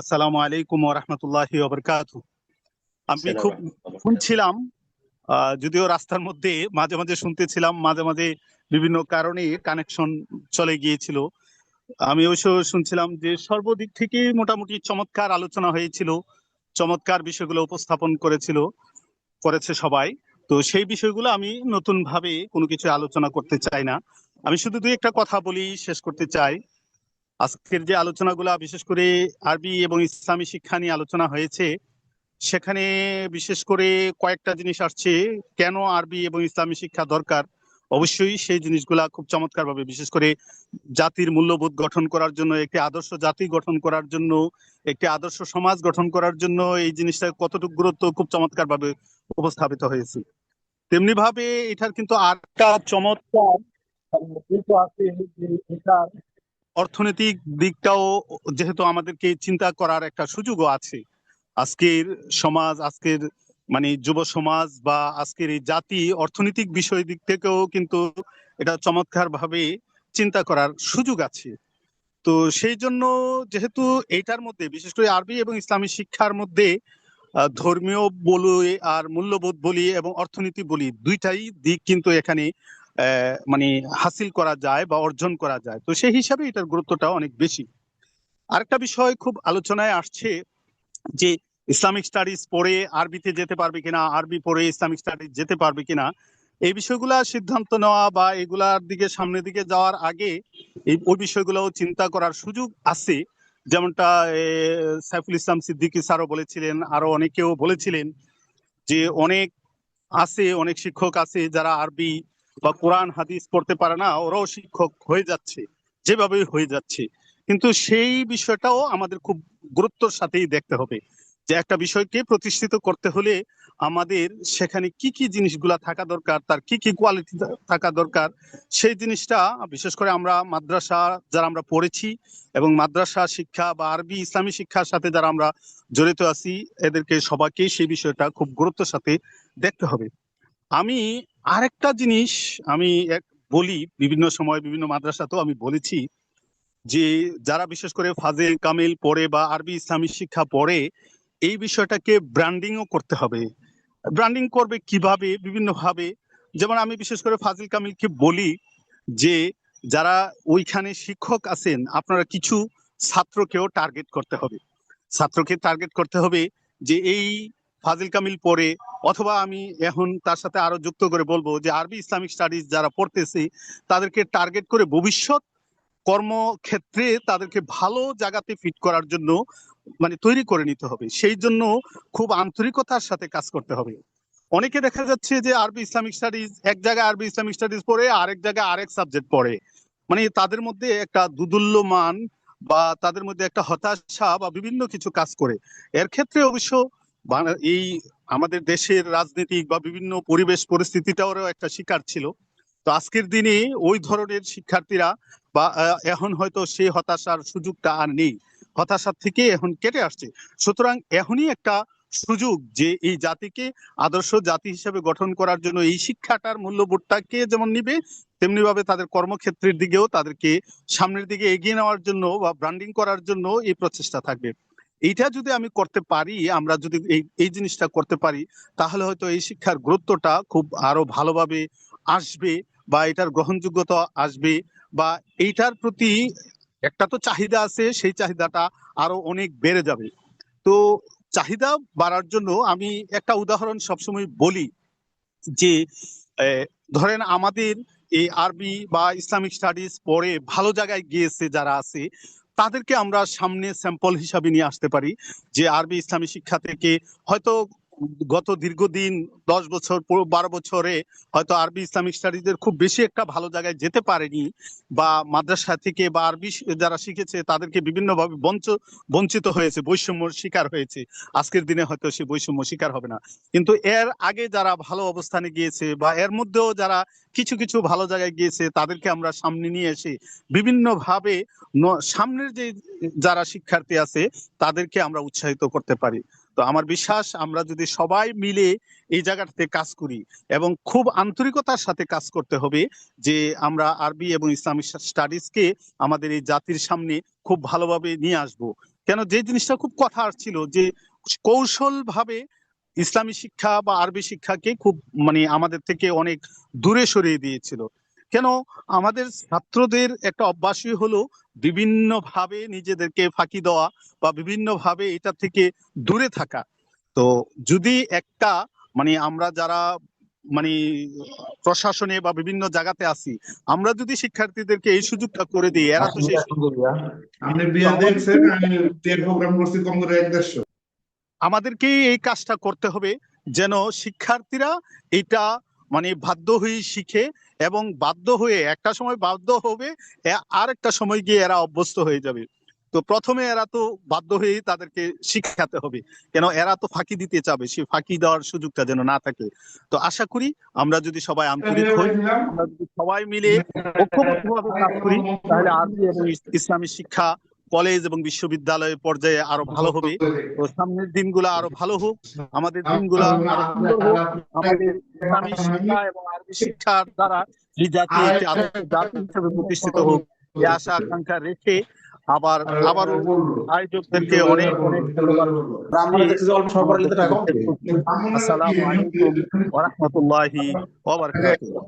আসসালামু আলাইকুম রহমতুল্লাহ আমি খুব শুনছিলাম যদিও রাস্তার মধ্যে মাঝে মাঝে শুনতেছিলাম মাঝে মাঝে বিভিন্ন কারণে কানেকশন চলে গিয়েছিল। আমি অবশ্য শুনছিলাম যে সর্বদিক থেকে মোটামুটি চমৎকার আলোচনা হয়েছিল চমৎকার বিষয়গুলো উপস্থাপন করেছিল করেছে সবাই। তো সেই বিষয়গুলো আমি নতুন ভাবে কোনো কিছু আলোচনা করতে চাই না। আমি শুধু দুই একটা কথা বলি শেষ করতে চাই। আজকের যে আলোচনাগুলা, বিশেষ করে আরবি এবং ইসলামী শিক্ষা নিয়ে আলোচনা হয়েছে, সেখানে বিশেষ করে কয়েকটা জিনিস আসছে, কেন আরবি এবং ইসলামী শিক্ষা দরকার? অবশ্যই সেই জিনিসগুলা খুব চমৎকার ভাবে বিশেষ করে জাতির মূল্যবোধ গঠন করার জন্য, একটি আদর্শ জাতি গঠন করার জন্য, একটি আদর্শ সমাজ গঠন করার জন্য এই জিনিসটা কতটুকু গুরুত্ব খুব চমৎকার ভাবে উপস্থাপিত হয়েছে। তেমনি ভাবে এটার কিন্তু আরেকটা চমৎকার আছে যে এটার অর্থনৈতিক দিকটাও যেহেতু আমাদেরকে চিন্তা করার একটা সুযোগও আছে। আজকের সমাজ, আজকের মানে যুব সমাজ বা আজকের এই জাতি অর্থনৈতিক বিষয় দিক থেকেও কিন্তু এটা চমৎকার ভাবে চিন্তা করার সুযোগ আছে। তো সেই জন্য যেহেতু এইটার মধ্যে, বিশেষ করে আরবি এবং ইসলামী শিক্ষার মধ্যে ধর্মীয় বলি আর মূল্যবোধ বলি এবং অর্থনীতি বলি দুইটাই দিক কিন্তু এখানে মানে হাসিল করা যায় বা অর্জন করা যায়। তো সেই হিসাবে এটার গুরুত্বটা অনেক বেশি। আরেকটা বিষয় খুব আলোচনায় আসছে যে ইসলামিক স্টাডিজ পড়ে আরবিতে যেতে পারবে কিনা, আরবি পড়ে ইসলামিক স্টাডিজ যেতে পারবে কিনা, এই বিষয়গুলা সিদ্ধান্ত নেওয়া বা এগুলার দিকে, সামনের দিকে যাওয়ার আগে এই, ওই বিষয়গুলো চিন্তা করার সুযোগ আছে। যেমনটা সাইফুল ইসলাম সিদ্দিকী স্যারও বলেছিলেন আরও অনেকেও বলেছিলেন যে অনেক আছে, অনেক শিক্ষক আছে যারা আরবি বা কোরআন, হাদিস পড়তে পারে না, ওরাও শিক্ষক হয়ে যাচ্ছে যেভাবে হয়ে যাচ্ছে। কিন্তু সেই বিষয়টাও আমাদের খুব গুরুত্বর সাথেই দেখতে হবে যে একটা বিষয়কে প্রতিষ্ঠিত করতে হলে আমাদের সেখানে কি কি জিনিসগুলা থাকা দরকার, তার কি কি কোয়ালিটি থাকা দরকার, সেই জিনিসটা বিশেষ করে আমরা মাদ্রাসা যারা আমরা পড়েছি এবং মাদ্রাসা শিক্ষা বা আরবি ইসলামী শিক্ষার সাথে যারা আমরা জড়িত আছি, এদেরকে সবাইকেই সেই বিষয়টা খুব গুরুত্বের সাথে দেখতে হবে। আমি আরেকটা জিনিস আমি বলি, বিভিন্ন সময় বিভিন্ন মাদ্রাসাতেও আমি বলেছি যে, যারা বিশেষ করে ফাজেল, কামিল পড়ে বা আরবি ইসলামী শিক্ষা পড়ে, এই বিষয়টাকে ব্র্যান্ডিংও করতে হবে। ব্র্যান্ডিং করবে কীভাবে? বিভিন্ন ভাবে যেমন আমি বিশেষ করে ফাজিল, কামিলকে বলি যে, যারা ওইখানে শিক্ষক আছেন, আপনারা কিছু ছাত্রকেও টার্গেট করতে হবে। ছাত্রকে টার্গেট করতে হবে যে, এই ফাজিল, কামিল পড়ে অথবা আমি এখন তার সাথে আরও যুক্ত করে বলব যে আরবি ইসলামিক স্টাডিজ যারা পড়তেছে, তাদেরকে টার্গেট করে ভবিষ্যৎ কর্মক্ষেত্রে তাদেরকে ভালো জায়গাতে ফিট করার জন্য মানে তৈরি করে নিতে হবে। সেই জন্য খুব আন্তরিকতার সাথে কাজ করতে হবে। অনেকে দেখা যাচ্ছে যে আরবি ইসলামিক স্টাডিজ, এক জায়গায় আরবি ইসলামিক স্টাডিজ পড়ে, আরেক জায়গায় আরেক সাবজেক্ট পড়ে। মানে তাদের মধ্যে একটা দুদুল্যমান বা তাদের মধ্যে একটা হতাশা বা বিভিন্ন কিছু কাজ করে। এর ক্ষেত্রে অবশ্য এই আমাদের দেশের রাজনৈতিক বা বিভিন্ন পরিবেশ পরিস্থিতিটাও একটা শিকার ছিল। তো আজকের দিনে ওই ধরনের শিক্ষার্থীরা বা এখন হয়তো সেই হতাশার সুযোগটা আর নেই। হতাশার থেকে এখন কেটে আসছে। সুতরাং এখনই একটা সুযোগ যে এই জাতিকে আদর্শ জাতি হিসেবে গঠন করার জন্য এই শিক্ষাটার মূল্যবোধটাকে যেমন নিবে তেমনি ভাবে তাদের কর্মক্ষেত্রের দিকেও তাদেরকে সামনের দিকে এগিয়ে নেওয়ার জন্য বা ব্র্যান্ডিং করার জন্য এই প্রচেষ্টা থাকবে। এইটা যদি আমি করতে পারি, আমরা যদি এই এই জিনিসটা করতে পারি, তাহলে হয়তো এই শিক্ষার গুরুত্বটা খুব আরও ভালোভাবে আসবে বা এটার গ্রহণযোগ্যতা আসবে বা এইটার প্রতি একটা তো চাহিদা আছে, সেই চাহিদাটা আরও অনেক বেড়ে যাবে। তো চাহিদা বাড়ার জন্য আমি একটা উদাহরণ সবসময় বলি যে ধরেন আমাদের এই আরবি বা ইসলামিক স্টাডিজ পড়ে ভালো জায়গায় গিয়েছে যারা আছে তাদেরকে আমরা সামনে স্যাম্পল হিসাবে নিয়ে আসতে পারি যে আরবি ইসলামী শিক্ষা থেকে হয়তো গত দীর্ঘদিন, দশ বছর বারো বছরে হয়তো আরবি ইসলামিক স্টাডিজের খুব বেশি একটা ভালো জায়গায় যেতে পারেনি বা মাদ্রাসা থেকে বা আরবি যারা শিখেছে তাদেরকে বিভিন্নভাবে বঞ্চ, বঞ্চিত হয়েছে বৈষম্যর শিকার হয়েছে। আজকের দিনে হয়তো সে বৈষম্য শিকার হবে না। কিন্তু এর আগে যারা ভালো অবস্থানে গিয়েছে বা এর মধ্যেও যারা কিছু কিছু ভালো জায়গায় গিয়েছে তাদেরকে আমরা সামনে নিয়ে এসে বিভিন্নভাবে সামনের যে যারা শিক্ষার্থী আছে তাদেরকে আমরা উৎসাহিত করতে পারি। তো আমার বিশ্বাস আমরা যদি সবাই মিলে এই জায়গাটাতে কাজ করি এবং খুব আন্তরিকতার সাথে কাজ করতে হবে যে আমরা আরবি এবং ইসলামিক স্টাডিজকে আমাদের এই জাতির সামনে খুব ভালোভাবে নিয়ে আসব। কেন যে জিনিসটা খুব কথা আসছিল যে কৌশল ভাবে ইসলামী শিক্ষা বা আরবি শিক্ষাকে খুব মানে আমাদের থেকে অনেক দূরে সরিয়ে দিয়েছিল। কেন আমাদের ছাত্রদের একটা অভ্যাসই হলো বিভিন্ন ভাবে নিজেদেরকে ফাঁকি দেওয়া বা বিভিন্ন ভাবে এটা থেকে দূরে থাকা। তো যদি একটা মানে আমরা যারা মানে প্রশাসনে বা বিভিন্ন জায়গাতে আছি আমরা যদি শিক্ষার্থীদেরকে এই সুযোগটা করে দিই এরা তো সেই আপনি বিয়া দেখছেন আমি প্রোগ্রাম করছি কম করে এক দেড়শো। আমাদেরকে এই কাজটা করতে হবে যেন শিক্ষার্থীরা এটা মানে বাধ্য হয়ে শিখে এবং বাধ্য হয়ে একটা সময় বাধ্য হবে আর একটা সময় গিয়ে এরা অভ্যস্ত হয়ে যাবে। তো প্রথমে এরা তো বাধ্য হয়েই তাদেরকে শিখাতে হবে, কেন এরা তো ফাঁকি দিতে চাবে সেই ফাঁকি দেওয়ার সুযোগটা যেন না থাকে। তো আশা করি আমরা যদি সবাই আন্তরিক হই, আমরা যদি সবাই মিলে ঐক্যবদ্ধভাবে কাজ করি, তাহলে আরবি এবং ইস- ইসলামী শিক্ষা কলেজ এবং বিশ্ববিদ্যালয় পর্যায়ে আরও ভালো হবে। তো সামনের দিনগুলো আরও ভালো হোক। আমাদের দিনগুলো আরও হোক। আমাদের শিক্ষা এবং আরবি শিক্ষার দ্বারা এই জাতি একটি আদর্শ জাতি হিসেবে প্রতিষ্ঠিত হোক এই আশা আকাঙ্ক্ষা রেখে আবার আবার আয়োজকদেরকে অনেক অনেক আসসালামু আলাইকুম ওয়া রাহমাতুল্লাহি ওয়া বারাকাতুহু।